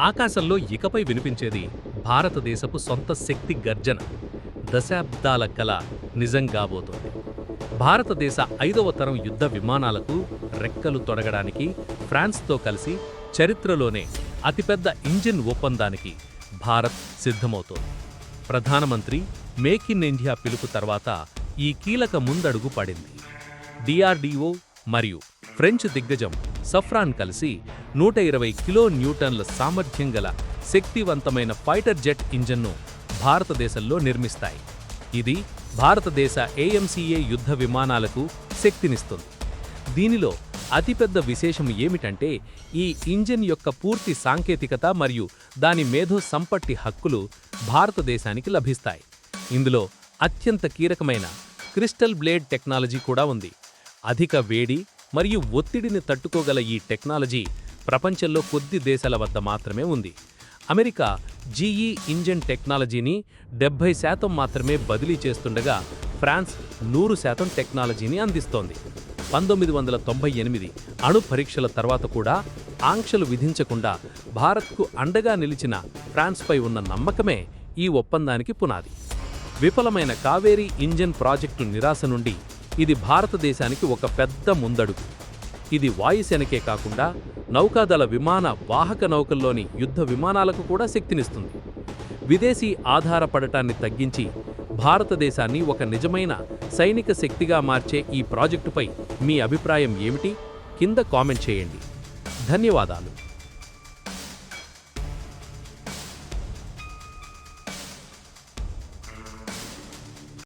ఆకాశంలో ఇకపై వినిపించేది భారతదేశపు సొంత శక్తి గర్జన. దశాబ్దాల కల నిజం కాబోతోంది. భారతదేశ ఐదవ తరం యుద్ధ విమానాలకు రెక్కలు తొడగడానికి ఫ్రాన్స్తో కలిసి చరిత్రలోనే అతిపెద్ద ఇంజిన్ ఒప్పందానికి భారత్ సిద్ధమవుతోంది. ప్రధానమంత్రి మేక్ ఇన్ ఇండియా పిలుపు తర్వాత ఈ కీలక ముందడుగు పడింది. డిఆర్డీఓ మరియు ఫ్రెంచ్ దిగ్గజం సఫ్రాన్ కలిసి నూట ఇరవై కిలో న్యూటన్ల సామర్థ్యం గల శక్తివంతమైన ఫైటర్ జెట్ ఇంజన్ను భారతదేశంలో నిర్మిస్తాయి. ఇది భారతదేశ ఏఎంసీఏ యుద్ధ విమానాలకు శక్తినిస్తుంది. దీనిలో అతిపెద్ద విశేషం ఏమిటంటే ఈ ఇంజిన్ యొక్క పూర్తి సాంకేతికత మరియు దాని మేధో సంపత్తి హక్కులు భారతదేశానికి లభిస్తాయి. ఇందులో అత్యంత కీలకమైన క్రిస్టల్ బ్లేడ్ టెక్నాలజీ కూడా ఉంది. అధిక వేడి మరియు ఒత్తిడిని తట్టుకోగల ఈ టెక్నాలజీ ప్రపంచంలో కొద్ది దేశాల వద్ద మాత్రమే ఉంది. అమెరికా జీఈ ఇంజన్ టెక్నాలజీని డెబ్బై శాతం మాత్రమే బదిలీ చేస్తుండగా ఫ్రాన్స్ నూరు శాతం టెక్నాలజీని అందిస్తోంది. పంతొమ్మిది వందల తొంభై ఎనిమిది అణు పరీక్షల తర్వాత కూడా ఆంక్షలు విధించకుండా భారత్కు అండగా నిలిచిన ఫ్రాన్స్పై ఉన్న నమ్మకమే ఈ ఒప్పందానికి పునాది. విఫలమైన కావేరీ ఇంజన్ ప్రాజెక్టు నిరాశ నుండి ఇది భారతదేశానికి ఒక పెద్ద ముందడుగు. ఇది వాయుసేనకే కాకుండా నౌకాదళ విమాన వాహక నౌకల్లోని యుద్ధ విమానాలకు కూడా శక్తినిస్తుంది. విదేశీ ఆధారపడటాన్ని తగ్గించి భారతదేశాన్ని ఒక నిజమైన సైనిక శక్తిగా మార్చే ఈ ప్రాజెక్టుపై మీ అభిప్రాయం ఏమిటి? కింద కామెంట్ చేయండి. ధన్యవాదాలు.